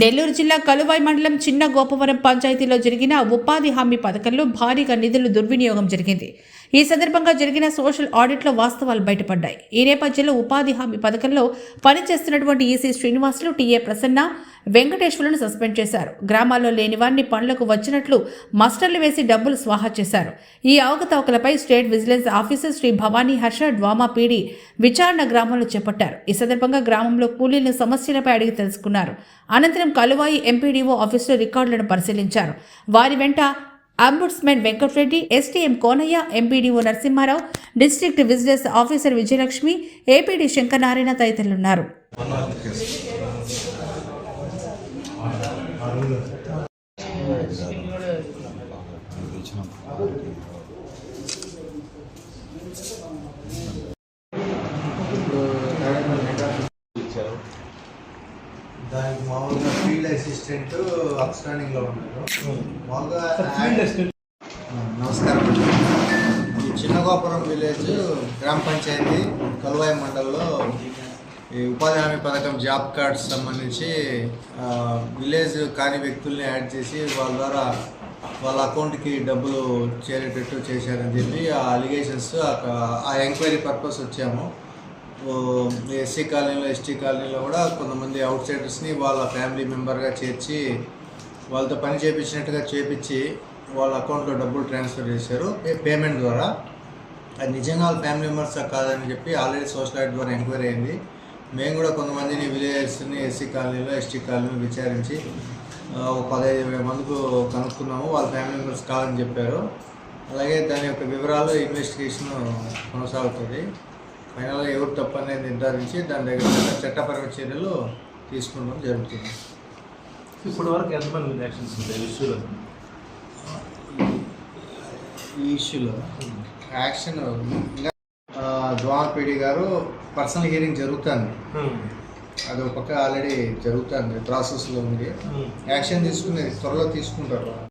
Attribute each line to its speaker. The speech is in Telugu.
Speaker 1: నెల్లూరు జిల్లా కలువాయి మండలం చిన్న గోపవరం పంచాయతీలో జరిగిన ఉపాధి హామీ పథకంలో భారీగా నిధులు దుర్వినియోగం జరిగింది. ఈ సందర్భంగా జరిగిన సోషల్ ఆడిట్లో వాస్తవాలు బయటపడ్డాయి. ఈ నేపథ్యంలో ఉపాధి హామీ పథకంలో పనిచేస్తున్నటువంటి ఈసీ శ్రీనివాసులు టీఏ ప్రసన్న వెంకటేశ్వరులను సస్పెండ్ చేశారు. గ్రామాల్లో లేని వారిని పనులకు వచ్చినట్లు మస్టర్లు వేసి డబ్బులు స్వాహా చేశారు. ఈ అవకతవకలపై state vigilance officer Shri Bhavani Harsha DWAMA PD విచారణ గ్రామంలో చేపట్టారు. ఈ సందర్భంగా గ్రామంలో కూలీల సమస్యలపై అడిగి తెలుసుకున్నారు. అనంతరం కలువాయి ఎంపీడీఓ ఆఫీసులో రికార్డులను పరిశీలించారు. వారి వెంట ombudsman Venkatareddy STM Konayya MPDO Narasimharao district vigilance officer Vijayalakshmi APD Shankaranarayana తదితరులున్నారు.
Speaker 2: దానికి మామూలుగా ఫీల్డ్ అసిస్టెంట్ అప్స్టాండింగ్లో ఉన్నారు మామూలుగా నమస్కారం ఈ చిన్నగోపురం విలేజ్ గ్రామ పంచాయతీ కలువాయి మండలంలో ఈ ఉపాధి హామీ పథకం జాబ్ కార్డ్స్ సంబంధించి విలేజ్ కాని వ్యక్తుల్ని యాడ్ చేసి వాళ్ళ ద్వారా వాళ్ళ అకౌంట్కి డబ్బులు చేరేటట్టు చేశారని చెప్పి ఆ అలిగేషన్స్ ఆ ఎంక్వైరీ పర్పస్ వచ్చాము. ఎస్సీ కాలనీలో ఎస్టీ కాలనీలో కూడా కొంతమంది అవుట్ సైడర్స్ని వాళ్ళ ఫ్యామిలీ మెంబర్గా చేర్చి వాళ్ళతో పని చేపించినట్టుగా చేపించి వాళ్ళ అకౌంట్లో డబ్బులు ట్రాన్స్ఫర్ చేశారు. పేమెంట్ ద్వారా. అది నిజంగా వాళ్ళ ఫ్యామిలీ మెంబర్స్ కాదని చెప్పి ఆల్రెడీ సోషల్ యాక్ట్ ద్వారా ఎంక్వైరీ అయింది. మేము కూడా కొంతమందిని విలేజర్స్ని ఎస్సీ కాలనీలో ఎస్టీ కాలనీలో విచారించి ఒక పదహైదు ఇరవై మందికి కనుక్కున్నాము. వాళ్ళ ఫ్యామిలీ మెంబర్స్ కాదని చెప్పారు. అలాగే దాని యొక్క వివరాలు ఇన్వెస్టిగేషన్ కొనసాగుతుంది. ఫైనల్గా ఎవరు తప్పు అనేది నిర్ధారించి దాని దగ్గర చట్టపరమైన చర్యలు తీసుకోవడం జరుగుతుంది.
Speaker 3: ఇప్పటి వరకు ఎంతమంది రియాక్షన్స్ ఉంటాయి ఇష్యూలో?
Speaker 2: ఈ ఇష్యూలో యాక్షన్ ఇంకా ద్వారపేడి గారు పర్సనల్ హియరింగ్ జరుగుతుంది. అది ఒక పక్క ఆల్రెడీ జరుగుతుంది ప్రాసెస్లో ఉంది. యాక్షన్ తీసుకునేది త్వరలో తీసుకుంటారు.